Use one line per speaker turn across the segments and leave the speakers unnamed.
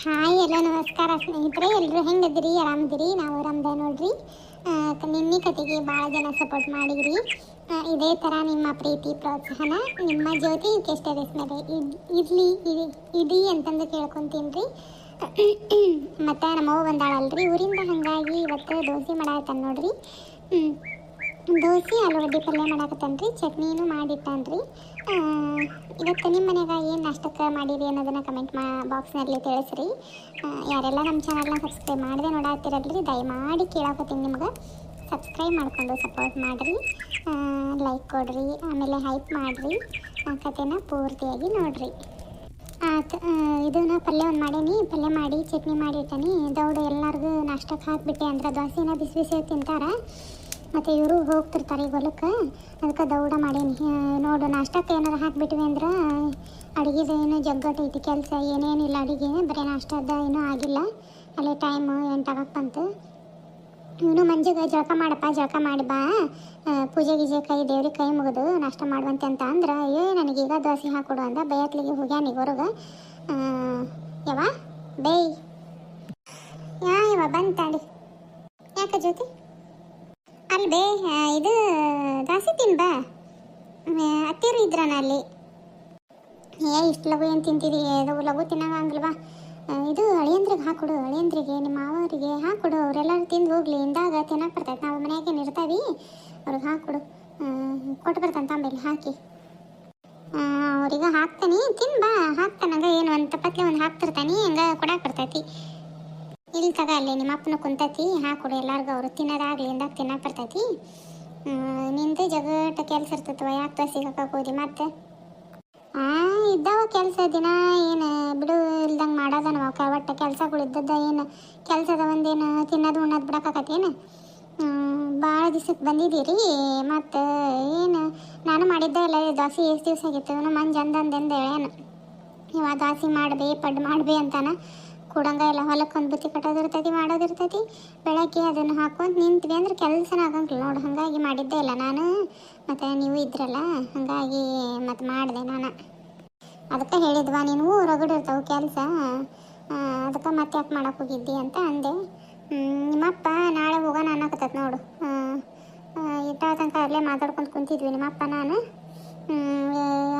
Hi ಎಲ್ಲ ನಮಸ್ಕಾರ ಸ್ನೇಹಿತರೆ. ಎಲ್ಲರೂ ಹೆಂಗದಿರಿ ಆರಾಮದಿರಿ ನಾವು ಆರಾಮದ ನೋಡ್ರಿ. ನಿನ್ನೆ ಕತೆಗೆ ಭಾಳ ಜನ ಸಪೋರ್ಟ್ ಮಾಡಿದ್ರಿ. ಇದೇ ಥರ ನಿಮ್ಮ ಪ್ರೀತಿ ಪ್ರೋತ್ಸಾಹನ ನಿಮ್ಮ ಜ್ಯೋತಿ ಕೆಸ್ಟರೇಸ್ ಮೇಲೆ ಇರಿ- ಇಡಿ ಅಂತಂದು ಕೇಳ್ಕೊತೀನಿ ರೀ ಮತ್ತು ನಮ್ಮವ್ವ ಬಂದಾಳಲ್ರಿ. ಊರಿಂದ ಹಾಗಾಗಿ ಇವತ್ತು ದೋಸೆ ಮಾಡಾಯ್ತಾನೆ ನೋಡ್ರಿ. ದೋಸೆ ಆಲೂಗಡ್ಡೆ ಪಲ್ಯ ಮಾಡಾಕತ್ತಾನ್ರಿ. ಚಟ್ನಿನೂ ಮಾಡಿಟ್ಟಾನ್ರಿ. ಆ, ಇವತ್ತು ನಿಮ್ಮ ಮನ್ಯಾಗ ಏನು ನಾಷ್ಟಕ್ಕೆ ಮಾಡಿರಿ ಅನ್ನೋದನ್ನು ಕಮೆಂಟ್ ಮಾ ಬಾಕ್ಸ್ನಲ್ಲಿ ತಿಳಿಸ್ರಿ. ಯಾರೆಲ್ಲ ನಮ್ಮ ಚಾನಲ್ನ ಸಬ್ಸ್ಕ್ರೈಬ್ ಮಾಡದೆ ನೋಡಾತಿರಲ್ರಿ ದಯಮಾಡಿ ಕೇಳಾಕತ್ತೀನಿ ನಿಮ್ಗೆ. ಸಬ್ಸ್ಕ್ರೈಬ್ ಮಾಡ್ಕೊಂಡು ಸಪೋರ್ಟ್ ಮಾಡಿರಿ. ಲೈಕ್ ಕೊಡ್ರಿ, ಆಮೇಲೆ ಹೈಪ್ ಮಾಡಿರಿ. ಕಥೆನ ಪೂರ್ತಿಯಾಗಿ ನೋಡಿರಿ. ಇದನ್ನ ಪಲ್ಯ ಒಂದು ಮಾಡೀನಿ, ಪಲ್ಯ ಮಾಡಿ, ಚಟ್ನಿ ಮಾಡಿ ಇಟ್ಟನಿ. ದೌಡು ಎಲ್ಲರಿಗೂ ನಾಷ್ಟಕ್ಕೆ ಹಾಕಿಬಿಟ್ಟೆ ಅಂದ್ರೆ ದೋಸೆನ ಬಿಸಿ ಬಿಸಿ ತಿಂತಾರ. ಮತ್ತು ಇವರು ಹೋಗ್ತಿರ್ತಾರೆ ಈಗ ಹೊಲಕ್ಕೆ. ಅದಕ್ಕೆ ದೌಡ ಮಾಡೀನಿ. ನೋಡು, ನಾಷ್ಟಕ್ಕೆ ಏನಾರು ಹಾಕ್ಬಿಟ್ವಿ ಅಂದ್ರೆ ಅಡುಗೆದು ಏನು ಜಗ್ಗಟ್ಟು ಐತಿ, ಕೆಲಸ ಏನೇನಿಲ್ಲ ಅಡುಗೆ, ಬರೀ ನಾಷ್ಟದ ಏನೂ ಆಗಿಲ್ಲ. ಅಲ್ಲಿ ಟೈಮು ಎಂಟಾಗಕ್ಕೆ ಬಂತು. ಇವನು ಮಂಜಿಗೆ, ಜಳಕ ಮಾಡಪ್ಪ, ಜಳಕ ಮಾಡಿ ಬಾ. ಪೂಜೆ ಗೀಜೆ ಕೈ, ದೇವ್ರಿಗೆ ಕೈ ಮುಗಿದು ನಾಷ್ಟ ಮಾಡುವಂತೆ ಅಂತ ಅಂದ್ರೆ, ಏ ನನಗೀಗ ದೋಸೆ ಹಾಕೊಡು ಅಂದ. ಬೇಯತ್ಲಿಗೆ ಹೋಗ್ಯಾನ ಈಗ ಹೊರಗೆ. ಯಾವ ಬೇಯ್ ಯಾ ಇವ ಬಂತಾಡಿ ಯಾಕ ಜ್ಯೋತಿ? ಅಲ್ಲಿ ಬೇ ಇದು ದಾಸಿ ತಿನ್ ಬಾ ಅತ್ತಿರು ಇದ್ರನ ಅಲ್ಲಿ. ಏ, ಇಷ್ಟು ಲಘು ಏನು ತಿಂತೀರಿ ಅದು ಲಘು ತಿನ್ನಂಗಿಲ್ವಾ ಇದು ಅಳಿಯಂದ್ರಿಗೆ ಹಾಕೊಡು ಅಳಿಯಂದ್ರಿಗೆ, ನಿಮ್ಮ ಮಾವರಿಗೆ ಹಾಕೊಡು ಅವರೆಲ್ಲರೂ ತಿಂದು ಹೋಗ್ಲಿ, ಇಂದಾಗ ತಿನ್ನಕ್ಕೆ ಬರ್ತೈತೆ. ನಾವು ಮನ್ಯಾಗ ನಿರ್ತಾವಿ ಅವ್ರಿಗೆ ಹಾಕೊಡು ಕೊಟ್ಟು ಬರ್ತಂತ ಆಮೇಲೆ ಹಾಕಿ. ಅವ್ರಿಗೆ ಹಾಕ್ತಾನೆ ತಿನ್ ಬಾ ಹಾಕ್ತಾನಂಗ ಏನು ಒಂದು ತಪ್ಪತ್ಲೆ ಒಂದು ಹಾಕ್ತಿರ್ತಾನೆ, ಹಂಗ ಕೊಡಕ್ಕೆ ಬರ್ತೈತಿ. ಇಲ್ಲಿ ತಗ ಅಲ್ಲಿ ನಿಮ್ಮ ಅಪ್ಪನ ಕುಂತೈತಿ. ಹಾಕೊಡು ಎಲ್ಲಾರ್ಗು ಅವ್ರು ತಿನ್ನೋದಾಗ್ಲಿ ಇಂದಾಗ ತಿನ್ನಕ್ಕೆ ಬರ್ತೈತಿ. ನಿಂದ ಜಗಟ ಕೆಲ್ಸ ಇರ್ತೈತವ ಯಾಕೆ ಹಾಕಕ್ಕೆ ಹೋದಿ ಮತ್ತೆ? ಇದ್ದಾವ ಕೆಲಸ, ದಿನ ಏನು ಬಿಡು, ಇಲ್ದಂಗೆ ಮಾಡೋದ ನಾವು ಒಟ್ಟು ಕೆಲಸಗಳು ಏನ? ಕೆಲಸದ ಒಂದೇನು ತಿನ್ನೋದು, ಉಣ್ಣೋದು ಬಿಡಕ್ಕಾಕತ್ತೇನು ಭಾಳ ದಿವ್ಸಕ್ಕೆ ಬಂದಿದ್ದೀರಿ, ಮತ್ತು ಏನು? ನಾನು ಮಾಡಿದ್ದೆ ಇಲ್ಲ ದೋಸೆ ಎಷ್ಟು ದಿವಸ ಆಗಿತ್ತು? ನಮ್ಮ ಮಂಜ್ ಇವಾಗ ದೋಸೆ ಮಾಡಬೇ ಪಡ್ಡು ಮಾಡಬೇ ಅಂತಾನ. ಕೂಡಂಗ ಹೊಲಕ್ಕೆ ಒಂದು ಬುತ್ತಿ ಕಟ್ಟೋದಿರ್ತೈತಿ, ಮಾಡೋದಿರ್ತೈತಿ. ಬೆಳಗ್ಗೆ ಅದನ್ನು ಹಾಕೊಂತ ನಿಂತ್ವಿ ಅಂದ್ರೆ ಕೆಲಸ ಆಗಂಗಿಲ್ಲ ನೋಡು, ಹಾಗಾಗಿ ಮಾಡಿದ್ದೇ ಇಲ್ಲ ನಾನು. ಮತ್ತು ನೀವು ಇದ್ರಲ್ಲ, ಹಾಗಾಗಿ ಮತ್ತು ಮಾಡಿದೆ ನಾನು. ಅದಕ್ಕೆ ಹೇಳಿದ್ವಾ, ನೀನು ರಗಡಿರ್ತಾವೆ ಕೆಲಸ. ಅದಕ್ಕೆ ಮತ್ತೆ ಯಾಕೆ ಮಾಡೋಕೆ ಹೋಗಿದ್ದಿ ಅಂತ ಅಂದೆ. ನಿಮ್ಮಪ್ಪ ನಾಳೆ ಹೋಗೋಣ ಅನ್ನಕತ್ತೈತೆ ನೋಡು. ಇಟ್ಟ ತನಕ ಅಲ್ಲೇ ಮಾತಾಡ್ಕೊಂಡು ಕುಂತಿದ್ವಿ ನಿಮ್ಮಪ್ಪ ನಾನು.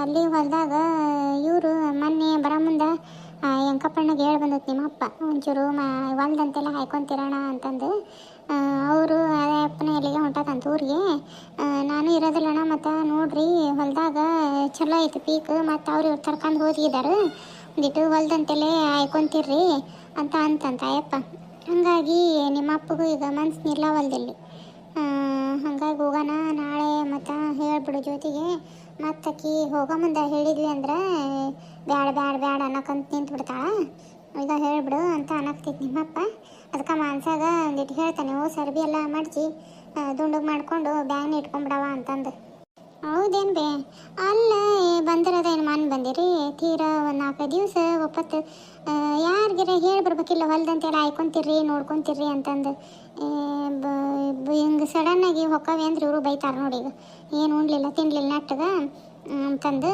ಅಲ್ಲಿ ಹೊಲದಾಗ ಇವರು ಮೊನ್ನೆ ಬರೋ ಮುಂದೆ ಎಂಕಪ್ಪಣ್ಣಗೆ ಹೇಳಿ ಬಂದೈತೆ ನಿಮ್ಮಪ್ಪ. ಒಂಚೂರು ಮಾ, ಹೊಲ್ದಂತೆಲ್ಲ ಹಾಯ್ಕೊಂತಿರೋಣ ಅಂತಂದು. ಅವರು ಅದೇ ಅಪ್ಪನ ಎಲ್ಲಿಗೆ ಹೊಂಟಾಕಂತ ಊರಿಗೆ. ನಾನು ಇರೋದಿಲ್ಲಣ್ಣ ಮತ್ತು ನೋಡ್ರಿ, ಹೊಲದಾಗ ಚಲೋ ಐತಿ ಪೀಕ್, ಮತ್ತು ಅವ್ರು ಇವ್ರು ತರ್ಕೊಂಡು ಹೋಗಿದ್ದಾರೆ ಒಂದಿಟ್ಟು ಹೊಲ್ದಂತೆಲ್ಲೇ ಹಾಯ್ಕೊಂತಿರ್ರಿ ಅಂತ ಅಂತಂತ, ಅಯ್ಯಪ್ಪ. ಹಾಗಾಗಿ ನಿಮ್ಮ ಅಪ್ಪಗೂ ಈಗ ಮನ್ಸು ನಿಲ್ಲವಲ್ದಲ್ಲಿ. ಹಾಗಾಗಿ ಹೋಗೋಣ ನಾಳೆ ಮತ್ತು ಹೇಳ್ಬಿಡು ಜ್ಯೋತಿಗೆ ಆಕಿ ಹೋಗೋ ಮುಂದೆ ಹೇಳಿದ್ವಿ ಅಂದ್ರೆ, ಬ್ಯಾಡ ಬ್ಯಾಡ ಬ್ಯಾಡ ಅನ್ನೋಕಂತ ನಿಂತು ಬಿಡ್ತಾಳ ಈಗ ಹೇಳ್ಬಿಡು ಅಂತ ಅನ್ನಕ್ತೈತಿ ನಿಮ್ಮಪ್ಪ. ಅದಕ್ಕೆ ಮಾನ್ಸಾಗ ಒಂದಿಟ್ಟು ಹೇಳ್ತಾನೆ, ಓ, ಸರ್ಬಿ ಎಲ್ಲ ಮಡ್ಚಿ ದುಂಡುಗೆ ಮಾಡ್ಕೊಂಡು ಬ್ಯಾಗ್ನ ಇಟ್ಕೊಂಡ್ಬಿಡವ ಅಂತಂದು. ಹೌದೇನು ಬೇ? ಅಲ್ಲ ಬಂದಿರೋದೇನು ಮನ್ ಬಂದಿರಿ? ತೀರಾ ಒಂದು ನಾಲ್ಕೈದು ದಿವಸ ಒಪ್ಪತ್ತು. ಯಾರಿಗಾರ ಹೇಳಿ ಬರ್ಬೇಕಿಲ್ಲ, ಹೊಲ್ದಂತೆಲ್ಲ ಹಾಯ್ಕೊಂತಿರ್ರಿ ನೋಡ್ಕೊಂತಿರ್ರಿ ಅಂತಂದು. ಹಿಂಗೆ ಸಡನ್ನಾಗಿ ಹೊಕ್ಕವೆ ಅಂದ್ರೆ ಇವರು ಬೈತಾರೆ ನೋಡಿ ಈಗ. ಏನು ಉಣ್ಲಿಲ್ಲ, ತಿನ್ಲಿಲ್ಲ ನಟ್ಟದ ಅಂತಂದು.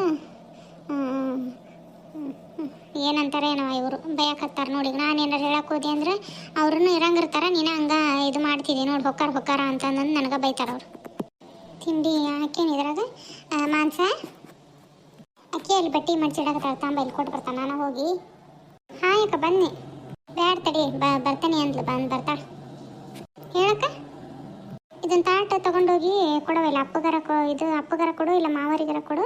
ಏನಂತಾರೆ ಏನೋ ಇವರು, ಬಯಕತ್ತಾರ ನೋಡಿ ನಾನು ಏನಾರು ಹೇಳಕ್ ಹೋದೆ ಅಂದ್ರೆ ಅವ್ರನ್ನೂ ಇರಂಗಿರ್ತಾರೆ, ನೀನು ಹಂಗ ಇದು ಮಾಡ್ತಿದ್ದೆ ನೋಡಿ, ಹೊಕ್ಕಾರ ಹೊಕ್ಕಾರ ಅಂತಂದು ನನಗೆ ಬೈತಾರೆ ಅವ್ರು. ತಿಂಡಿ ಹಾಕೇನು ಇದ್ರಾಗ ಮಾಂಸ? ಅಕ್ಕಿ, ಅಲ್ಲಿ ಬಟ್ಟೆ ಮಡ್ಚಿಡಕತ್ತಾಳ ತಾಂಬ ಇಲ್ಲಿ ಕೊಟ್ಟು ಬರ್ತಾನೆ, ನಾನು ಹೋಗಿ. ಹಾಂ ಬನ್ನಿ. ಬ್ಯಾಡ ತಡಿ, ಬ, ಬರ್ತಾನೆ ಅಂದ್ಲು ಬಂದು ಬರ್ತಾಳೆ. ಹೇಳಕ್ಕ? ಇದನ್ನು ತಾಟ ತೊಗೊಂಡೋಗಿ ಕೊಡವ, ಇಲ್ಲ ಅಪ್ಪಗಾರ ಕೊ, ಇದು ಅಪ್ಪಗಾರ ಕೊಡು, ಇಲ್ಲ ಮಾವರಿಗರ ಕೊಡು.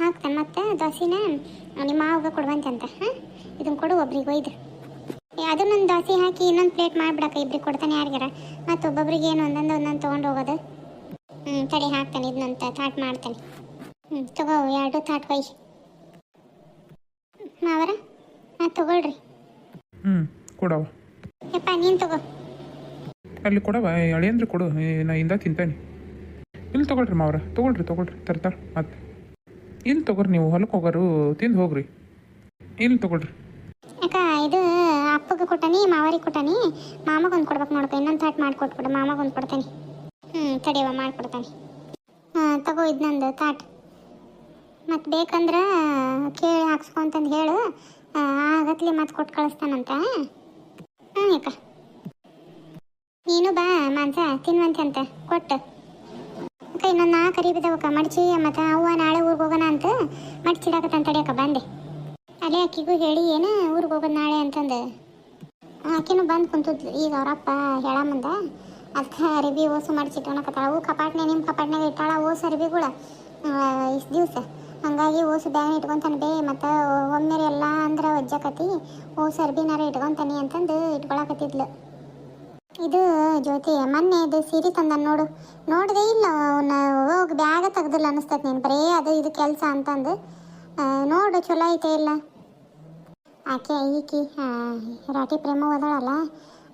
ಹಾಕ್ತಾನೆ ಮತ್ತೆ, ದೋಸೆನ, ನಿಮ್ಮ ಮಾವಗ ಕೊಡುವಂತೆ ಅಂತ ಹಾಂ? ಇದನ್ನು ಕೊಡು, ಒಬ್ರಿಗೆ ಒಯ್ದು. ಅದನ್ನೊಂದು ದೋಸೆ ಹಾಕಿ ಇನ್ನೊಂದು ಪ್ಲೇಟ್ ಮಾಡಿಬಿಡಕ್ಕ, ಇಬ್ರಿಗೆ ಕೊಡ್ತಾನೆ ಯಾರಿಗಾರ ಮತ್ತು ಒಬ್ಬೊಬ್ರಿಗೆ ಏನು ಒಂದೊಂದು ಒಂದೊಂದು ತೊಗೊಂಡು ಹೋಗೋದು. ಹ್ಞೂ ತಡಿ ಹಾಕ್ತಾನೆ ಇದನ್ನಂತ ತಾಟ್ ಮಾಡ್ತಾನೆ. ಹ್ಞೂ ತಗೋ ಎರಡು ತಾಟ್ ಕೊಯ್. ಮಾವರ? ಹಾಂ ತಗೊಳ್ರಿ.
ಹ್ಞೂ ಕೊಡವ.
ಯಪ್ಪ ನೀನು ತಗೋ.
ಅಲ್ಲಿ ಕೊಡವ ಅಳಿಯಂದ್ರೆ ಕೊಡು ನಾ ಇಂದ ತಿಂತಾನೆ. ಇಲ್ಲಿ ತಗೊಳ್ರಿ ಮಾವ್ರ ತಗೊಳ್ರಿ ತಗೊಳ್ರಿ ತರ್ತಾರೆ ಮತ್ತೆ. ಇಲ್ಲಿ ತಗೋರಿ ನೀವು ಹೊಲಕ್ಕೆ ಹೋಗೋರು ತಿಂದು ಹೋಗ್ರಿ. ಇಲ್ಲಿ ತಗೊಳ್ರಿ.
ಅಕ್ಕ ಇದು ಅಪ್ಪಗೆ ಕೊಟ್ಟಾನಿ ಮಾವರಿಗೆ ಕೊಟ್ಟಾನಿ. ಮಾಮಗೊಂದು ಕೊಡ್ಬೇಕು ನೋಡ್ಕೊ ಇನ್ನೊಂದು ತಾಟ್ ಮಾಡಿಕೊಟ್ಬಿಡು ಮಾಮಗೊಂದು ಕೊಡ್ತಾನೆ. ತಡಿಯವ ಮಾಡ್ಕೊಡ್ತಾನೆ. ಹಾಂ, ತಗೋ ಇದು ನಂದು, ತಾಟ್. ಮತ್ತು ಬೇಕಂದ್ರೆ ಕೇಳಿ ಹಾಕ್ಸ್ಕೊಂತಂದು ಹೇಳು. ಆಗತ್ಲಿ ಮತ್ತೆ ಕೊಟ್ಟು ಕಳಿಸ್ತಾನಂತ. ಹಾಂ, ಅಕ್ಕ. ನೀನು ಬಾ, ಮಾಂಸ ತಿನ್ವಂತೆ ಅಂತ ಕೊಟ್ಟು ಅಕ್ಕ, ಇನ್ನೊಂದು ಅರಿ ಮಡಚಿ ಮಡ್ಚಿ, ಮತ್ತು ಅವ್ವ ನಾಳೆ ಊರಿಗೆ ಹೋಗೋಣ ಅಂತ ಮಡ್ಚಿಡಾಕತ್ತಂತ ತಡಿಯಕ್ಕ ಬಂದೆ. ಅಲ್ಲೇ ಅಕ್ಕಿಗೂ ಹೇಳಿ, ಏನು ಊರಿಗೆ ಹೋಗೋದು ನಾಳೆ ಅಂತಂದು. ಆಕಿನೂ ಬಂದು ಕುಂತದ್ಲು. ಈಗ ಅವರಪ್ಪ ಹೇಳ ಮುಂದೆ ಅದಕ್ಕೆ ಅರಿಬಿ ಓಸು ಮಾಡಿಸಿಟ್ಕೊಳಕತ್ತಾಳ ಅವು ಕಪಾಟ್ನೆ ನಿಮ್ಮ ಕಪಾಟ್ನಾಗ ಇಟ್ಟಾಳ ಓಸು ಕೂಡ ಇಷ್ಟು ದಿವಸ. ಹಂಗಾಗಿ ಓಸು ಬ್ಯಾಗ್ ಇಟ್ಕೊಂತಾನೆ ಬೇ, ಮತ್ತು ಒಮ್ಮೆ ಎಲ್ಲ ಅಂದ್ರೆ ಒಜ್ಜಕತಿ ಓಸು ಅರ್ಬಿನಾರ ಇಟ್ಕೊಂತಾನೆ ಅಂತಂದು ಇಟ್ಕೊಳಕತ್ತಿದ್ಲು. ಇದು ಜ್ಯೋತಿ, ಮೊನ್ನೆ ಇದು ಸೀರೆ ತಂದ ನೋಡು. ನೋಡಿದೆ ಇಲ್ಲ ಅವನ್ನ ಹೋಗಿ ಬ್ಯಾಗ ತೆಗ್ದಿಲ್ಲ ಅನಿಸ್ತೈತೆ ನೀನು. ಬರೀ ಅದು ಇದು ಕೆಲಸ ಅಂತಂದು. ನೋಡು ಚಲೋ ಐತೆ ಇಲ್ಲ. ಆಕೆ ಈಕಿ ರಾಟಿ ಪ್ರೇಮ ಓದಾಳಲ್ಲ.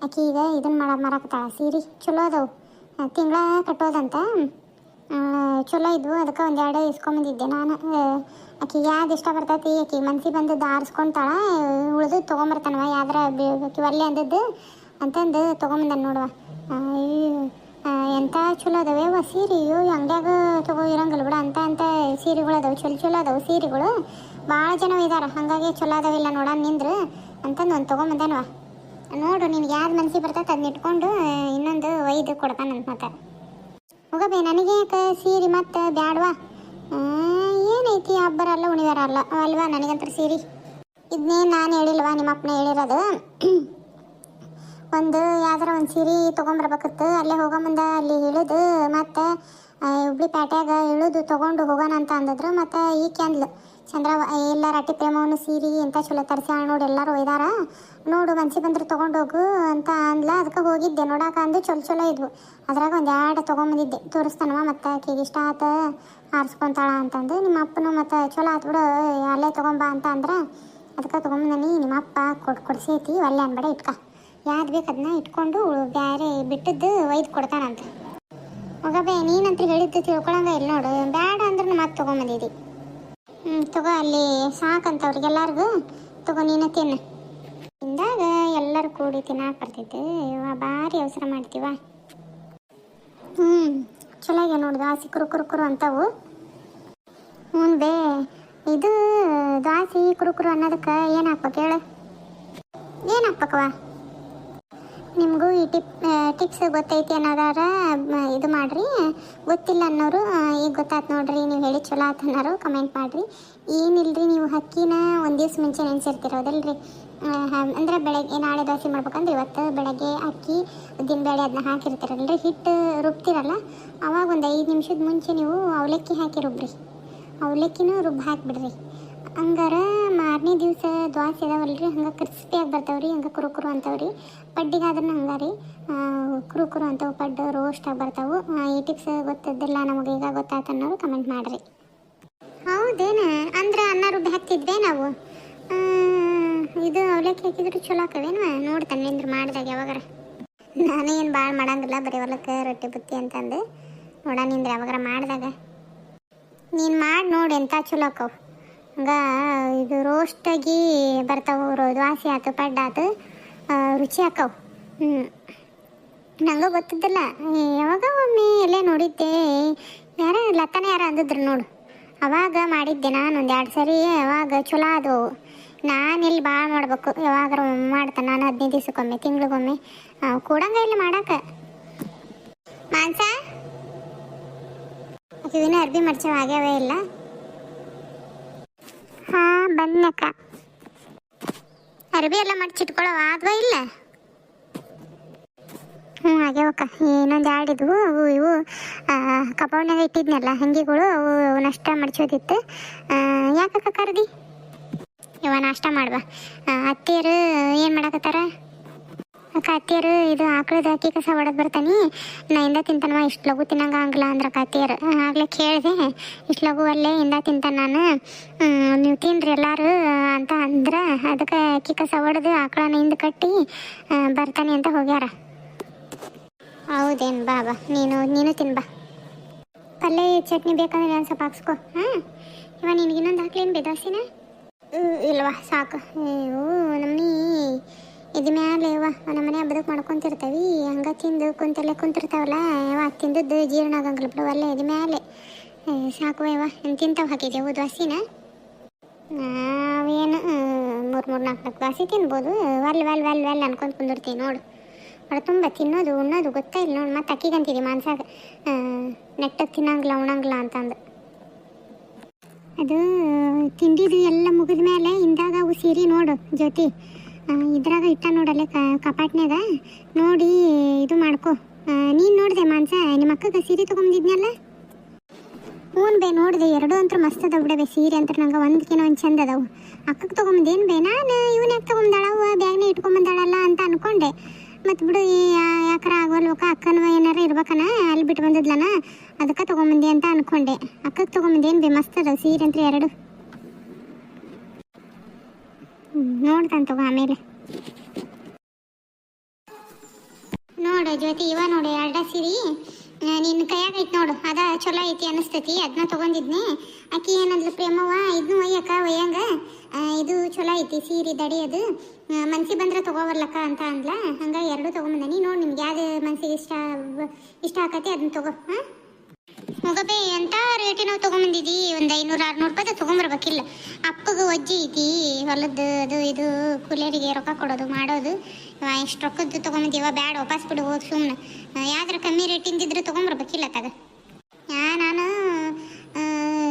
ಆಕೆ ಈಗ ಇದನ್ನ ಮಾಡ ಮಾರಾಕತ್ತಾಳ ಸೀರೆ ಚಲೋ ಅದಾವು. ತಿಂಗಳ ಕಟ್ಟೋದಂತ. ಚಲೋ ಇದ್ವು. ಅದಕ್ಕೆ ಒಂದೆರಡು ಇಸ್ಕೊಂಬಂದಿದ್ದೆ ನಾನು. ಆಕಿಗೆ ಯಾವ್ದು ಇಷ್ಟ ಬರ್ತೈತಿ? ಆಕಿ ಮನ್ಸಿಗೆ ಬಂದದ್ದು ಆರಿಸ್ಕೊಂತಾಳ. ಉಳಿದು ತೊಗೊಂಬರ್ತಾನವ ಯಾವ್ದಾರ ಆಕಿ ಒಲ್ಲೆ ಅಂದದ್ದು ಅಂತಂದು ತೊಗೊಂಬಂದನ್ ನೋಡುವ ಎಂಥ ಚಲೋ ಅದಾವೆ ಅವ ಸೀರೆ? ಇವು ಅಂಗಡ್ಯಾಗ ತಗೋ ಇರಂಗಿಲ್ಲ ಬಿಡ. ಅಂತ ಅಂತ ಸೀರೆಗಳು ಅದಾವೆ. ಚಲೋ ಚಲೋ ಅದಾವೆ ಸೀರೆಗಳು. ಭಾಳ ಜನ ಇದ್ದಾರೆ ಹಾಗಾಗಿ ಚಲೋ ಅದಾವಿಲ್ಲ ನೋಡೋಣ ನಿಂದ್ರು. ಅಂತಂದು ಒಂದು ತೊಗೊಂಬಂದನವ ನೋಡು, ನಿನ್ಗೆ ಯಾವ್ದು ಮನ್ಸಿಗೆ ಬರ್ತೈತೆ ಅದನ್ನ ಇಟ್ಕೊಂಡು ಇನ್ನೊಂದು ಒಯ್ದು ಕೊಡ್ತಾನಂತ ಮತ್ತೆ ಹೋಗಬೇ ನನಗೆ ಯಾಕೆ ಸೀರೆ ಮತ್ತೆ ಬ್ಯಾಡ್ವಾ? ಏನೈತಿ ಹಬ್ಬರ ಅಲ್ಲ ಉಣಿವಾರ ಅಲ್ಲ ಅಲ್ವಾ ನನಗಂತ ಸೀರೆ? ಇದನ್ನೇ ನಾನು ಹೇಳಿಲ್ವಾ ನಿಮ್ಮ ಅಪ್ಪನ ಹೇಳಿರೋದು? ಒಂದು ಯಾವ್ದಾರ ಒಂದು ಸೀರೆ ತೊಗೊಂಬರ್ಬೇಕಿತ್ತು, ಅಲ್ಲೇ ಹೋಗೋ ಮುಂದೆ ಅಲ್ಲಿ ಇಳಿದು, ಮತ್ತು ಹುಬ್ಳಿ ಪಾಟ್ಯಾಗ ಇಳಿದು ತೊಗೊಂಡು ಹೋಗೋಣ ಅಂತ ಅಂದಿದ್ರು, ಮತ್ತು ಈ ಅಂದ್ಲು ಚಂದ್ರ ಎಲ್ಲ ರಟ್ಟಿ ಪ್ರೇಮವನ್ನು ಸೀರಿ ಅಂತ ಚಲೋ ತರಿಸ್ಯಾಳ ನೋಡಿ ಎಲ್ಲರೂ ಒಯ್ದಾರ. ನೋಡು, ಮನ್ಸಿ ಬಂದ್ರೆ ತೊಗೊಂಡೋಗು ಅಂತ ಅಂದ್ಲ. ಅದಕ್ಕೆ ಹೋಗಿದ್ದೆ, ನೋಡಾಕ ಅಂದು ಚಲೋ ಚಲೋ ಇದ್ವು. ಅದ್ರಾಗ ಒಂದು ಎರಡು ತೊಗೊಂಬಂದಿದ್ದೆ ತೋರಿಸ್ತಾನವ ಮತ್ತು ಆಕೆಗೆ ಇಷ್ಟ ಆತ, ಆರಿಸ್ಕೊಂತಾಳ ಅಂತಂದು. ನಿಮ್ಮ ಅಪ್ಪನು ಮತ್ತು ಚಲೋ ಆತು ಬಿಡು ಅಲ್ಲೇ ತೊಗೊಂಬ ಅಂತ ಅಂದ್ರೆ ಅದಕ್ಕೆ ತೊಗೊಂಬಂದಿ ನಿಮ್ಮ ಅಪ್ಪ ಕೊಟ್ಟು ಕೊಡಿಸೈತಿ, ಒಲ್ಲೆ ಅನ್ಬೇಡ ಇಟ್ಕ. ಯಾವ್ದು ಬೇಕು ಅದನ್ನ ಇಟ್ಕೊಂಡು ಬೇರೆ ಬಿಟ್ಟದ್ದು ಒಯ್ದು ಕೊಡ್ತಾನಂತ. ಹೋಗಬೇ ನೀನಂತ ಹೇಳಿದ್ದು ತಿಳ್ಕೊಳಂಗ ಇಲ್ಲ ನೋಡು. ಬೇಡ ಅಂದ್ರೆ ಮತ್ತೆ ತೊಗೊಂಬಂದಿದ್ದಿ ಹ್ಞೂ ತಗೋ ಅಲ್ಲಿ ಸಾಕಂತ ಅವ್ರಿಗೆಲ್ಲರಿಗೂ ತಗೋ ನೀನು ತಿನ್ನು. ತಿಂದಾಗ ಎಲ್ಲರೂ ಕೂಡಿ ತಿನ್ನಾಕ ಬರ್ತೈತೆ ಇವ ಭಾರಿ ಅವಸರ ಮಾಡ್ತೀವ. ಹ್ಞೂ ಚಲೋ ಆಗ್ಯಾವ ನೋಡು ದಾಸಿ ಕುರು ಕುರು ಕುರು ಅಂತವು. ಹ್ಞೂ ಬೇ, ಇದು ದ್ವಾಸಿ ಕುರುಕುರು ಕುರು ಅನ್ನೋದಕ್ಕೆ ಏನು ಹಾಕ್ಬೇಕು ಹೇಳು. ಏನು ನಿಮಗೂ ಈ ಟಿಪ್ ಟಿಪ್ಸ್ ಗೊತ್ತೈತಿ ಅನ್ನೋದಾರ ಇದು ಮಾಡ್ರಿ. ಗೊತ್ತಿಲ್ಲ ಅನ್ನೋರು ಈಗ ಗೊತ್ತಾಯ್ತು ನೋಡ್ರಿ, ನೀವು ಹೇಳಿ ಚಲೋ ಆತು ಅನ್ನೋರು ಕಮೆಂಟ್ ಮಾಡಿರಿ. ಏನಿಲ್ಲರಿ ನೀವು ಹಕ್ಕಿನ ಒಂದು ದಿವ್ಸ ಮುಂಚೆ ನೆನೆಸಿರ್ತಿರೋದಲ್ರಿ? ಅಂದ್ರೆ ಬೆಳಗ್ಗೆ, ನಾಳೆ ದೋಸೆ ಮಾಡ್ಬೇಕಂದ್ರೆ ಇವತ್ತು ಬೆಳಗ್ಗೆ ಅಕ್ಕಿ ಉದ್ದಿನ ಬೇಳೆ ಅದನ್ನ ಹಾಕಿರ್ತೀರಲ್ರಿ. ಹಿಟ್ಟು ರುಬ್ತಿರಲ್ಲ, ಅವಾಗ ಒಂದು ಐದು ನಿಮಿಷದ ಮುಂಚೆ ನೀವು ಅವಲಕ್ಕಿ ಹಾಕಿ ರುಬ್ರಿ. ಅವಲಕ್ಕಿನೂ ರುಬ್ಬಿ ಹಾಕಿಬಿಡ್ರಿ. ಹಂಗಾರ ಮಾರನೇ ದಿವಸ ದ್ವಾಸೆ ರೀ ಹಂಗೆ ಕ್ರಿಸ್ಪಿಯಾಗಿ ಬರ್ತಾವ್ರಿ, ಹಂಗೆ ಕುರು ಕುರು ಅಂತವ್ರಿ ಪಡ್ಡಿಗಾದ್ರೂ ಹಂಗಾರಿ ರೀ. ಕುರು ಅಂತವು, ಪಡ್ಡು ರೋಸ್ಟಾಗಿ ಬರ್ತಾವು. ಈ ಟಿಪ್ಸ್ ಗೊತ್ತಿದ್ದಿಲ್ಲ ನಮಗೆ, ಈಗ ಗೊತ್ತಾಯ್ತು ಅನ್ನೋರು ಕಮೆಂಟ್ ಮಾಡಿರಿ. ಹೌದೇನ? ಅಂದ್ರೆ ಅನ್ನ ರುಬ್ಬಿ ಹಾಕ್ತಿದ್ವಿ ನಾವು ಇದು ಅವಲಕ್ಕಿ ಹಾಕಿದ್ರೆ ಚಲೋ ಆಕವೇನು? ನೋಡ್ತಾನೆ ನಿಂದ್ರ ಮಾಡಿದಾಗ ಯಾವಾಗಾರ. ನಾನೇನು ಭಾಳ ಮಾಡಂಗಿಲ್ಲ, ಬರೀ ಹೊಲಕ್ಕೆ ರೊಟ್ಟಿ ಬುತ್ತಿ ಅಂತಂದು. ನೋಡ ನಿಂದ್ರ ಯಾವಾಗಾರ ಮಾಡಿದಾಗ. ನೀನು ಮಾಡಿ ನೋಡಿ ಎಂಥ ಚಲೋ ಆಕವು. ಹಂಗ, ಇದು ರೋಸ್ಟಾಗಿ ಬರ್ತಾವು ದ್ವಾಸೆ ಆತು, ಪಡ್ಡ ಆತು. ರುಚಿ ಆಕವು ಹ್ಞೂ ನಂಗೂ ಗೊತ್ತಿದ್ದಿಲ್ಲ. ಯಾವಾಗ ಒಮ್ಮೆ ಎಲ್ಲ ನೋಡಿದ್ದೆ? ಯಾರ, ಲತಾನ ಯಾರ ಅಂದಿದ್ರು ನೋಡು. ಅವಾಗ ಮಾಡಿದ್ದೆ ನಾನು ಒಂದು ಎರಡು ಸರಿ ಯಾವಾಗ ಚಲೋ ಆದವು. ನಾನು ಇಲ್ಲಿ ಭಾಳ ಮಾಡ್ಬೇಕು. ಯಾವಾಗ ಮಾಡ್ತಾನೆ. ನಾನು ಹದಿನೈದು ದಿವ್ಸಕ್ಕೊಮ್ಮೆ, ತಿಂಗಳಿಗೊಮ್ಮೆ. ಕೂಡಂಗ ಇಲ್ಲಿ ಮಾಡಕ್ಕೆ ಮಾನ್ಸ ಇವಿನ ಅರ್ಬಿ ಮಡ್ಚವ್ ಆಗ್ಯಾವೇ ಇಲ್ಲ. ಬನ್ನಕ್ಕ ಅರ್ಬಿ ಎಲ್ಲ ಮಡ್ಚಿಟ್ಕೊಳ್ಳವ ಆದ್ವಾ ಇಲ್ಲ? ಹ್ಞೂ ಆಗ್ಯಾವಕ್ಕ ಇನ್ನೊಂದು ಆಡಿದ್ವು ಅವು ಇವು ಕಪೌಂಡ್ನಾಗ ಇಟ್ಟಿದ್ನಲ್ಲ, ಹಂಗಿಗಳು, ಅವು ನಷ್ಟ ಮಡ್ಚೋದಿತ್ತು ಯಾಕಕ್ಕ ಕರ್ದಿ? ಇವ ನಾಷ್ಟ ಮಾಡುವ ಅತ್ತಿಯರು ಏನು ಮಾಡಕತ್ತಾರ? ಅಕ್ಕ, ಅತ್ತಿಯರು, ಇದು ಆಕಳದ ಅಕ್ಕಿ ಕಸ ಹೊಡೆದು ಬರ್ತಾನೆ. ನಾ ಇಂದ ತಿಂತಾನವ, ಇಷ್ಟು ಲಘು ತಿನ್ನಂಗ ಆಗಲ್ಲ ಅಂದ್ರ ಅತ್ತಿಯರು. ಆಗ್ಲೇ ಕೇಳಿದೆ. ಇಷ್ಟು ಲಘು ಅಲ್ಲೇ ಇಂದ ತಿಂತಾನ ನಾನು. ಹ್ಮ್, ಎಲ್ಲರೂ ಅಂತ ಅಂದ್ರ ಅದಕ್ಕೆ ಅಕ್ಕಿ ಕಸ ಹೊಡೆದು ಆಕಳನ ಹಿಂದೆ ಕಟ್ಟಿ ಬರ್ತಾನೆ ಅಂತ ಹೋಗ್ಯಾರ. ಹೌದೇನು ಬಾ ಬಾ ನೀನು ನೀನು ತಿನ್ ಬಾ. ಪಲ್ಯ ಚಟ್ನಿ ಬೇಕಂದ್ರೆ ಒಂದು ಸ್ವಲ್ಪ ಹಾಕ್ಸ್ಕೊ ಹಾಂ? ಇವ ನಿನಗೆ ಇನ್ನೊಂದು ಹಾಕ್ಲೇನು ಬೇದಾಸಿನ ಇಲ್ವಾ ಸಾಕು. ಅಯ್ಯೋ ನಮ್ಮನಿ ಇದು ಮ್ಯಾಲೆ ಯವ್ವ ನಮ್ಮ ಮನೆ ಬದುಕು ಮಾಡ್ಕೊಂತಿರ್ತೀವಿ. ಹಂಗೆ ತಿಂದು ಕುಂತಲ್ಲೇ ಕುಂತಿರ್ತಾವಲ್ಲ ಯಾವ ತಿಂದದ್ದು ಜೀರ್ಣ ಆಗಂಗಿಲ್ಲ ಬಿಡು ಅಲ್ಲೇ ಇದು ಮ್ಯಾಲೆ. ಸಾಕು ನೀನು ತಿಂತಾವ ಹಾಕಿದ್ದೆವು ದೋಸೆನ? ನಾವೇನು ಮೂರು ಮೂರು, ನಾಲ್ಕು ನಾಲ್ಕು ಬಾಸಿ ತಿನ್ಬೋದು. ವಲ್ ವಲ್ ವಲ್ ವಲ್ ಅನ್ಕೊಂಡು ಕುಂದಿರ್ತೀವಿ ನೋಡು. ಹೊರ ತುಂಬ ತಿನ್ನೋದು, ಉಣ್ಣೋದು ಗೊತ್ತೇ ಇಲ್ಲ ನೋಡಿ. ಮತ್ತೆ ಅಕ್ಕಿಗಂತಿದ್ದಿ ಮಾನ್ಸಾಗ ನೆಟ್ಟಗೆ ತಿನ್ನಂಗಿಲ್ಲ, ಉಣಂಗಿಲ್ಲ ಅಂತಂದು. ಅದು ತಿಂಡಿದು ಎಲ್ಲ ಮುಗಿದ ಮೇಲೆ ಇಂದಾಗ ಅವು ಸೀರೆ ನೋಡು ಜ್ಯೋತಿ. ಇದ್ರಾಗ ಇಟ್ಟ ನೋಡಲ್ಲ ಕಪಾಟ್ನ್ಯಾಗ. ನೋಡಿ ಇದು ಮಾಡ್ಕೊ. ನೀನು ನೋಡಿದೆ ಮಾನ್ಸ ನಿಮ್ಮ ಅಕ್ಕಗೆ ಸೀರೆ ತೊಗೊಂಡಿದ್ನಲ್ಲ ಹ್ಞೂ ಬೇ ನೋಡಿದೆ, ಎರಡು ಅಂತೂ ಮಸ್ತ್ ಅದಾವ ಬಿಡವೆ ಸೀರೆ ಅಂತ ನಂಗೆ ಒಂದಕ್ಕಿನ ಒಂದು ಚಂದ ಅದಾವು. ಅಕ್ಕಕ್ಕೆ ತೊಗೊಂಬಂದೇನು ಬೇ, ನಾನು ಇವನ್ ಯಾಕೆ ತೊಗೊಂಬಂದಾಳ ಅವ ಬ್ಯಾಗ್ನೇ ಇಟ್ಕೊಂಬಂದಾಳಲ್ಲ ಅಂತ ಅನ್ಕೊಂಡೆ. ಮತ್ತು ಬಿಡು ಯಾಕರ ಯಾಕಾರ ಆಗೋಲ್ವಕ ಅಕ್ಕನ ಏನಾರ ಇರ್ಬೇಕನ, ಅಲ್ಲಿ ಬಿಟ್ಟು ಬಂದಿದ್ಲನ, ಅದಕ್ಕೆ ತೊಗೊಂಬಂದೆ ಅಂತ ಅನ್ಕೊಂಡೆ. ಅಕ್ಕಕ್ಕೆ ತೊಗೊಂಬಂದೇನು ಬೇ, ಮಸ್ತ್ ಅದಾವ ಸೀರೆ ಅಂತ ಎರಡು. ನೋಡ್ತಾನೆ ತಗೋ ಆಮೇಲೆ. ನೋಡು ಜ್ಯೋತಿ, ಇವ ನೋಡು ಎರಡ ಸೀರಿ. ನಿನ್ನ ಕೈಯಾಗ ಐತಿ ನೋಡು. ಅದ ಚಲೋ ಐತಿ ಅನಿಸ್ತೈತಿ. ಅದನ್ನ ತಗೊಂಡಿದ್ನಿ. ಅಕ್ಕಿ ಏನಂದ್ಲು, ಪ್ರೇಮವ್ವ ಇದನ್ನು ಒಯ್ಯಕ್ಕ, ಒಯ್ಯಂಗ. ಇದು ಚಲೋ ಐತಿ, ಸೀರೆ, ದಡಿ ಅದು. ಮನ್ಸಿಗೆ ಬಂದ್ರೆ ತಗೋಬರ್ಲಕ್ಕ ಅಂತ ಅಂದ್ಲ. ಹಂಗ ಎರಡು ತಗೊಂಬಂದನಿ. ನೋಡು ನಿಮ್ಗೆ ಯಾವ್ದು ಮನ್ಸಿಗೆ ಇಷ್ಟ ಇಷ್ಟ ಆಕತಿ ಅದನ್ನ ತಗೋ ಹಾಂ ಮುಗಬೆ, ಎಂತ ರೇಟಿನವು ತಗೊಂಬಂದಿದಿ? ಒಂದು ಐನೂರು ಆರ್ನೂರು ರೂಪಾಯಿ ತಗೊಂಬರ್ಬೇಕಿಲ್ಲ. ಅಪ್ಪಗೆ ಒಜ್ಜಿ ಐತಿ. ಹೊಲದ್ದು, ಅದು ಇದು, ಕೂಲಿಯರಿಗೆ ರೊಕ್ಕ ಕೊಡೋದು, ಮಾಡೋದು. ಎಷ್ಟು ರೊಕ್ಕದ್ದು ತಗೊಂಬಂದಿವ? ಬ್ಯಾಡ, ವಾಪಸ್ ಬಿಡು, ಹೋಗಿ ಸುಮ್ಮನೆ ಯಾವ್ದಾರ ಕಮ್ಮಿ ರೇಟಿಂದಿದ್ರೆ ತಗೊಂಬರ್ಬೇಕಿಲ್ಲ ತಗ. ಯಾ, ನಾನು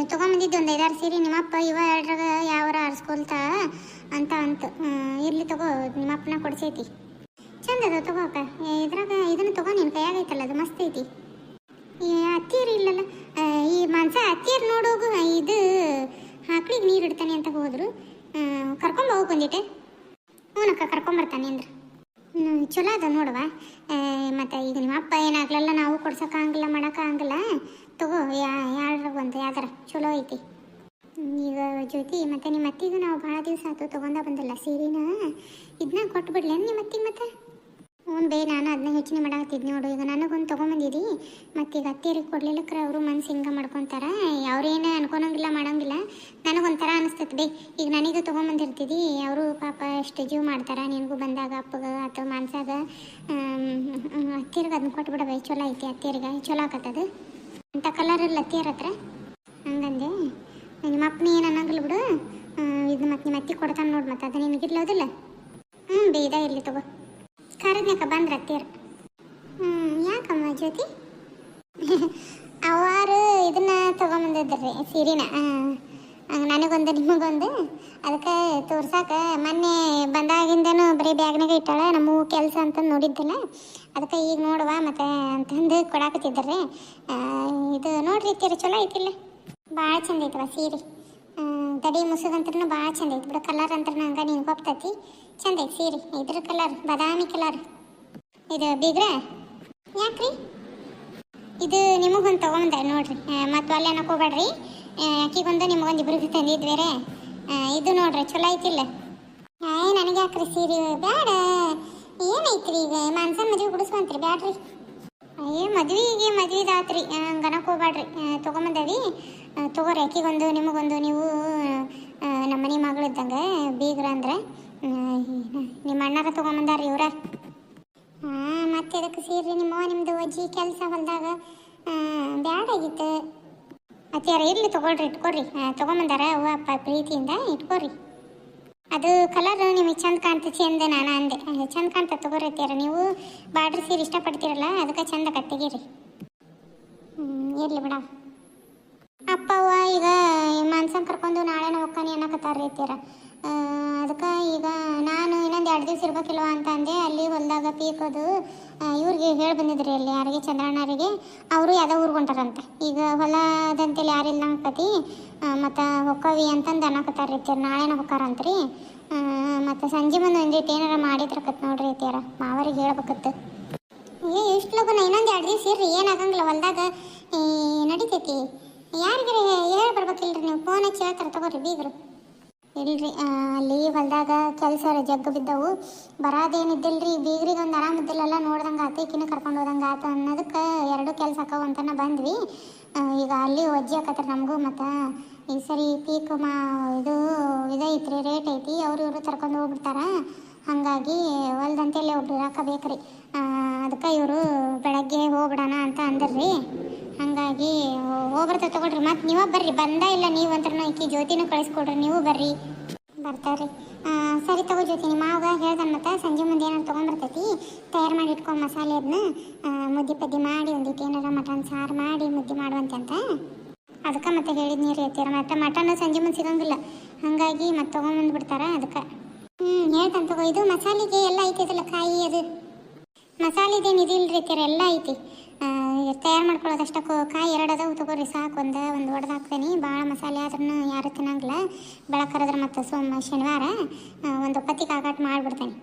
ತಗೊಂಬಂದಿದ್ದು ಒಂದು ಐದಾರು ಸೀರೆ. ನಿಮ್ಮಪ್ಪ ಇವ ಎರಡ್ರಾಗ ಯಾವಾರ ಆರಿಸ್ಕೊಳ್ತಾ? ಅಂತ ಅಂತ. ಇರ್ಲಿ ತಗೋ, ನಿಮ್ಮಪ್ಪನ ಕೊಡ್ಸೈತಿ. ಚಂದ ಅದ ತಗೋಕ ಇದ್ರಾಗ ಇದನ್ನು ತಗೋ ನಿನ್ನ ಕೈಯಾಗೈತಲ್ಲ ಅದು ಮಸ್ತ್ ಐತಿ. ಅತ್ತಿಯರು ಇಲ್ಲಲ್ಲ. ಈ ಮಾಂಸ ಅತ್ತಿಯರು ನೋಡೋಗು ಇದು ಆಕಳಿಗೆ ನೀರು ಇಡ್ತಾನೆ ಅಂತ ಹೋದ್ರು. ಕರ್ಕೊಂಡು ಹೋಗಿ ಬಂದಿಟ್ಟೆ ಹ್ಞೂನಕ್ಕ ಕರ್ಕೊಂಬರ್ತಾನೆ ಅಂದ್ರೆ. ಚಲೋ ಅದ ನೋಡುವ. ಮತ್ತು ಈಗ ನಿಮ್ಮ ಅಪ್ಪ ಏನಾಗ್ಲಲ್ಲ ನಾವು ಕೊಡ್ಸೋಕ್ಕಾಗಲ್ಲ ಮಾಡೋಕ್ಕಾಗಲ್ಲ ತಗೋ, ಯಾ ಯಾರ ಒಂದು ಯಾವ್ದಾರ ಚಲೋ ಐತಿ. ಈಗ ಜ್ಯೋತಿ ಮತ್ತು ನಿಮ್ಮ ಅತ್ತಿಗೂ ನಾವು ಭಾಳ ದಿವಸ ಆಯ್ತು ತೊಗೊಂಡ ಬಂದಿಲ್ಲ ಸೀರೆನ. ಇದನ್ನ ಕೊಟ್ಟು ಬಿಡ್ಲೇನು ನಿಮ್ಮ ಅತ್ತಿಗೆ ಮತ್ತೆ? ಹ್ಞೂ ನಾನು ಅದನ್ನ ಯೋಚನೆ ಮಾಡಾಕತ್ತಿದ್ ನೋಡು. ಈಗ ನನಗೊಂದು ತೊಗೊಂಬಂದಿದ್ದಿ ಮತ್ತು ಈಗ ಅತ್ತಿಯರಿಗೆ ಕೊಡ್ಲಿಲ್ಲಕ್ರ ಅವರು ಮನ್ಸು ಹಿಂಗೆ ಮಾಡ್ಕೊತಾರ. ಅವ್ರೇನು ಅನ್ಕೊಳಂಗಿಲ್ಲ, ಮಾಡಂಗಿಲ್ಲ. ನನಗೊಂಥರ ಅನಿಸ್ತೈತೆ. ಬೇ ಈಗ ನನಗೆ ತೊಗೊಂಬಂದಿರ್ತಿದ್ದಿ ಅವರು ಪಾಪ ಎಷ್ಟು ಜೀವ ಮಾಡ್ತಾರ. ನಿನಗೂ ಬಂದಾಗ ಅಪ್ಪಗ ಅಥವಾ ಮನ್ಸಾಗ ಅತ್ತಿಯರಿಗೆ ಅದನ್ನ ಕೊಟ್ಬಿಡವೆ ಚಲೋ ಐತಿ ಅತ್ತಿಯರಿಗೆ. ಚಲೋ ಆಕತ್ತದು. ಅಂತ ಕಲರ್ ಇಲ್ಲ ಅತ್ತಿಯರ ಹತ್ರ? ಹಂಗಂದೆ? ನಿಮ್ಮ ಅಪ್ಪನ ಏನು ಅನ್ನಂಗಿಲ್ಲ ಬಿಡು. ಇದು ಮತ್ತೆ ನಿಮ್ಮ ಅತ್ತಿ ಕೊಡ್ತಾನೆ ನೋಡಿ ಮತ್ತೆ. ಅದು ನಿನಗಿರ್ಲೋದಿಲ್ಲ ಹ್ಞೂ ಬೇದ ಇರಲಿ ತಗೋ. ಕರೆದ್ನಕ್ಕ ಬಂದ್ರ ಹತ್ತಿರ ಹ್ಞೂ ಯಾಕಮ್ಮ ಜ್ಯೋತಿ? ಅವರು ಇದನ್ನ ತಗೊಂಬಂದಿದ್ರಿ, ಸೀರೆನ. ನನಗೊಂದು, ನಿಮಗೊಂದು. ಅದಕ್ಕೆ ತೋರ್ಸಾಕ ಮೊನ್ನೆ ಬಂದಾಗಿಂದನೂ ಬರೀ ಬ್ಯಾಗ್ನಾಗ ಇಟ್ಟಾಳ, ನಮ್ಮ ಕೆಲಸ ಅಂತ ನೋಡಿದ್ದಲ್ಲ. ಅದಕ್ಕೆ ಈಗ ನೋಡುವ ಮತ್ತೆ ಅಂತಂದು ಕೊಡಾಕತ್ತಿದ್ದಾರೆ ಇದು ನೋಡ್ರಿ ತೀರ ಚಲೋ ಐತಿಲ್ಲ. ಭಾಳ ಚಂದ ಐತವ ಸೀರೆ. ಆ, ತಡಿ ಮುಸುಗಂತ್ರನು ಭಾಳ ಚಂದ ಐತಿ ಬಿಡು. ಕಲರ್ ಅಂತ ಹಂಗೆ ನೀನು ಹೋಗ್ತೈತಿ ಚಂದ ಐತಿ ಸೀರೆ ಇದ್ರ ಕಲರ್ ಬಾದಾಮಿ ಕಲರ್ ಇದು ಬೀಗ್ರ? ಯಾಕ್ರಿ? ಇದು ನಿಮಗೊಂದು ತಗೊಂಡೆ ನೋಡ್ರಿ. ಮತ್ತು ಅಲ್ಲೇ ಹೋಗ್ಬೇಡ್ರಿ ಆಕಿಗೊಂದು ನಿಮಗೊಂದು ಇಬ್ರಿಗೆ ತಂದಿದ್ದು ಬೇರೆ. ಇದು ನೋಡ್ರಿ ಚಲೋ ಐತಿಲ್ಲ. ಏ ನನಗೆ ಯಾಕ್ರಿ ಸೀರೆ? ಬೇಡ ಏನೈತ್ರಿ ಈಗ? ಮಾನ್ಸನ್ ಮದುವೆ ಬಿಡಿಸ್ಕೊಂತ್ರಿ ಬ್ಯಾಡ್ರಿ. ಅಯ್ಯೋ ಈಗ ಮದ್ವಿದಾತ್ರಿ. ಹಂಗನಕ್ಕೆ ಹೋಗ್ಬೇಡ್ರಿ ತೊಗೊಂಬಂದವಿ. ತಗೋರಿ ಆಕಿಗೊಂದು ನಿಮಗೊಂದು, ನೀವು ನಮ್ಮ ಮನೆ ಮಗಳಿದ್ದಂಗೆ ಬೀಗ್ರ ಅಂದ್ರೆ ನಿಮ್ಮ ಅಣ್ಣಾರ ತೊಗೊಂಬಂದಾರ ಇವ್ರ. ಹಾಂ ಮತ್ತೆ ಅದಕ್ಕೆ ಸೀರೆ ನಿಮ್ಮ ನಿಮ್ಮದು ಅಜ್ಜಿ ಕೆಲಸ ಹೊಲ್ದಾಗ? ಬ್ಯಾಡಾಗಿತ್ತು ಅತ್ತಿಯಾರ ಇರ್ಲಿ ತೊಗೊಳ್ರಿ ಇಟ್ಕೊರಿ ತೊಗೊಂಬಂದಾರ ಅವ್ವ, ಅಪ್ಪ ಪ್ರೀತಿಯಿಂದ ಇಟ್ಕೊರಿ ಅದು ಕಲರ್ ನಿಮಗೆ ಚಂದ ಕಾಣ್ತೈತಿ ಅಂದೆ ನಾನು ಅಂದೆ. ಚಂದ ಕಾಣ್ತ ತಗೋರಿ ಅತ್ತಿಯಾರ ನೀವು ಬಾರ್ಡ್ರ್ ಸೀರೆ ಇಷ್ಟಪಡ್ತೀರಲ್ಲ, ಅದಕ್ಕೆ ಚಂದ ಕಟ್ಟಿಗಿರಿ. ಇರ್ಲಿ ಬಿಡ. ಅಪ್ಪ ಅವ್ವ, ಈಗ ಮನ್ಸನ್ ಕರ್ಕೊಂಡು ನಾಳೆನ ಹೋಗ್ತಾನೆ ಅನ್ನಕತ್ತಾರ ರೀತಿಯರ ಅದಕ್ಕೆ ಈಗ ನಾನು ಇನ್ನೊಂದು ಎರಡು ದಿವಸ ಇರ್ಬೇಕಿಲ್ವ ಅಂತ ಅಂದೆ, ಅಲ್ಲಿ ಹೊಲ್ದಾಗ ಪೀಕೋದು ಇವ್ರಿಗೆ ಹೇಳಿ ಬಂದಿದ್ರಿ ಅಲ್ಲಿ, ಯಾರಿಗೆ? ಚಂದ್ರಣ್ಣರಿಗೆ. ಅವರು ಯಾವ್ದೋ ಊರಿಗೆ ಹೊಂಟಾರಂತೆ. ಈಗ ಹೊಲದಂತೇಳಿ ಯಾರಿಲ್ಲ ಅನ್ಕತಿ ಮತ್ತು ಹೊಕ್ಕವಿ ಅಂತಂದು ಅನ್ನಕತ್ತಾರ ನಾಳೆ ನಾಳೆನ ಹೊಕ್ಕಾರಂತ್ರಿ. ಮತ್ತು ಸಂಜೆ ಬಂದು ಒಂದು ರೀತಿ ಏನಾರ ಮಾಡಿದ್ರಕತ್ ನೋಡ್ರಿ ರೀತಿಯರ ಮಾವರಿಗೆ ಹೇಳ್ಬೇಕತ್ತು ಏ ಎಷ್ಟು ಲಗುನ ಇನ್ನೊಂದು ಎರಡು ದಿವಸ ಇರ್ರಿ ಏನಾಗಂಗಿಲ್ಲ ಹೊಲ್ದಾಗ ನಡಿತೈತಿ. ಯಾರಿಗಾರ ಹೇಳಿ ಬರ್ಬೇಕಿಲ್ರಿ ನೀವು? ಫೋನ್ ಹಚ್ಚಿ ಹೇಳ್ತಾರೆ, ತಗೋರಿ, ಬೀಗರು. ಇಲ್ರಿ ಅಲ್ಲಿ ಹೊಲ್ದಾಗ ಕೆಲಸ ಜಗ್ಗ ಬಿದ್ದವು. ಬರೋದೇನಿದ್ದಿಲ್ರಿ, ಬೀಗ್ರಿಗೆ ಒಂದು ಆರಾಮಿದ್ದಿಲ್ಲಲ್ಲ ನೋಡ್ದಂಗೆ ಆತ, ಈಕಿನ ಕರ್ಕೊಂಡು ಹೋದಂಗ ಆತ ಅನ್ನೋದಕ್ಕೆ ಎರಡು ಕೆಲಸ ಅಕ್ಕವು ಅಂತನ ಬಂದ್ವಿ. ಈಗ ಅಲ್ಲಿ ಒಜ್ಜಿ ಹಾಕತ್ರಿ ನಮಗೂ ಮತ್ತು ಈ ಸರಿ ಪೀಕ್ ಮಾ, ಇದು ಇದೈತ್ರಿ ರೇಟ್ ಐತಿ, ಅವ್ರು ಇವರು ತರ್ಕೊಂಡು ಹೋಗ್ಬಿಡ್ತಾರ. ಹಾಗಾಗಿ ಹೊಲ್ದಂತೆಲ್ಲೇ ಒಬ್ರು ಹಾಕಬೇಕ್ರಿ ಅದಕ್ಕೆ ಇವರು ಬೆಳಗ್ಗೆ ಹೋಗ್ಬಿಡೋಣ ಅಂತ ಅಂದ್ರಿ. ಹಾಗಾಗಿ ಹೋಗ್ಬರ್ತೇವೆ ತಗೊಳ್ರಿ. ಮತ್ತೆ ನೀವೇ ಬರ್ರಿ. ಬಂದ ಇಲ್ಲ ನೀವು ಅಂತ ಈಕಿ ಜ್ಯೋತಿನ ಕಳಿಸ್ಕೊಡ್ರಿ. ನೀವು ಬರ್ರಿ. ಬರ್ತಾವ್ರಿ ಸರಿ ತಗೋ ಜ್ಯೋತಿ ನಿಮ್ಮ ಹೇಳ್ದನ್ ಮತ್ತೆ ಸಂಜೆ ಮುಂದೆ ಏನಾರು ತೊಗೊಂಬರ್ತೈತಿ ತಯಾರು ಮಾಡಿ ಇಟ್ಕೊಂಡು ಮಸಾಲೆ ಅದನ್ನ ಮುದ್ದೆ ಪದ್ದಿ ಮಾಡಿ ಒಂದಿಟ್ಟು ಏನಾರ ಮಟನ್, ಸಾರು ಮಾಡಿ ಮುದ್ದೆ ಮಾಡುವಂತೆ ಅಂತ. ಅದಕ್ಕೆ ಮತ್ತೆ ಹೇಳಿದ್ ನೀರು ಎತ್ತೀರ ಮತ್ತೆ ಮಟನ್ ಸಂಜೆ ಮುಂದೆ ಸಿಗಂಗಿಲ್ಲ. ಹಾಗಾಗಿ ಮತ್ತೆ ತೊಗೊಂಬಂದು ಬಿಡ್ತಾರ ಅದಕ್ಕೆ. ಹ್ಞೂ ಹೇಳ್ತಾನೆ ತಗೋ. ಇದು ಮಸಾಲೆಗೆ ಎಲ್ಲ ಐತಿ ಇದಲ್ಲ ಕಾಯಿ ಅದು. ಮಸಾಲೆದೇನು ರೀ ಅತ್ತೀರ ಎಲ್ಲ ಐತಿ. ತಯಾರು ಮಾಡ್ಕೊಳ್ಳೋದಷ್ಟಕ್ಕೂ ಕಾಯಿ ಎರಡು ಅದಾವು ತಗೋರಿ, ಸಾಕು, ಒಂದು ಒಂದು ಒಡೆದು ಹಾಕ್ತೇನೆ. ಭಾಳ ಮಸಾಲೆ ಆದ್ರೂ ಯಾರು ತಿನ್ನಂಗಿಲ್ಲ. ಬೆಳಕರದ್ರ ಮತ್ತು ಸೋಮ, ಶನಿವಾರ ಒಂದು ಪತ್ತಿ ಆಗಾಟ ಮಾಡಿಬಿಡ್ತೇನೆ.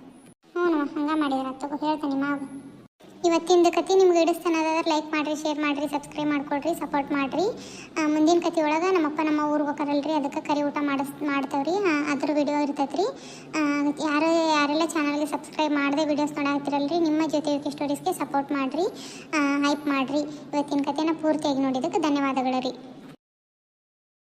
ಹ್ಞೂ ಹಂಗೆ ಮಾಡಿದ್ರೆ, ತಗೋ ಹೇಳ್ತೇನೆ ಮಾವು. ಇವತ್ತಿಂದ ಕತೆ ನಿಮ್ಗೆ ಇಡಿಸ್ತಾನದಾದ್ರೆ ಲೈಕ್ ಮಾಡಿರಿ ಶೇರ್ ಮಾಡಿರಿ ಸಬ್ಸ್ಕ್ರೈಬ್ ಮಾಡ್ಕೊಳ್ರಿ ಸಪೋರ್ಟ್ ಮಾಡಿರಿ. ಮುಂದಿನ ಕತೆ ಒಳಗೆ ನಮ್ಮಪ್ಪ ನಮ್ಮ ಊರಿಗೆ ಹೋಗಾರಲ್ರಿ ಅದಕ್ಕೆ ಕರಿ ಊಟ ಮಾಡಿಸ್, ಮಾಡ್ತೇವ್ರಿ. ಅದ್ರ ವಿಡಿಯೋ ಇರ್ತೈತೆ ರೀ ಯಾರು, ಯಾರೆಲ್ಲ ಚಾನಲ್ಗೆ ಸಬ್ಸ್ಕ್ರೈಬ್ ಮಾಡದೆ ವಿಡಿಯೋಸ್ ನೋಡಾಕ್ತಿರಲ್ರಿ ನಿಮ್ಮ ಜೊತೆ ಯುಕೆ ಸ್ಟೋರೀಸ್ಗೆ ಸಪೋರ್ಟ್ ಮಾಡಿರಿ. ಹೈಪ್ ಮಾಡಿರಿ. ಇವತ್ತಿನ ಕತೆನ ಪೂರ್ತಿಯಾಗಿ ನೋಡಿದ್ದಕ್ಕೆ ಧನ್ಯವಾದಗಳು ರೀ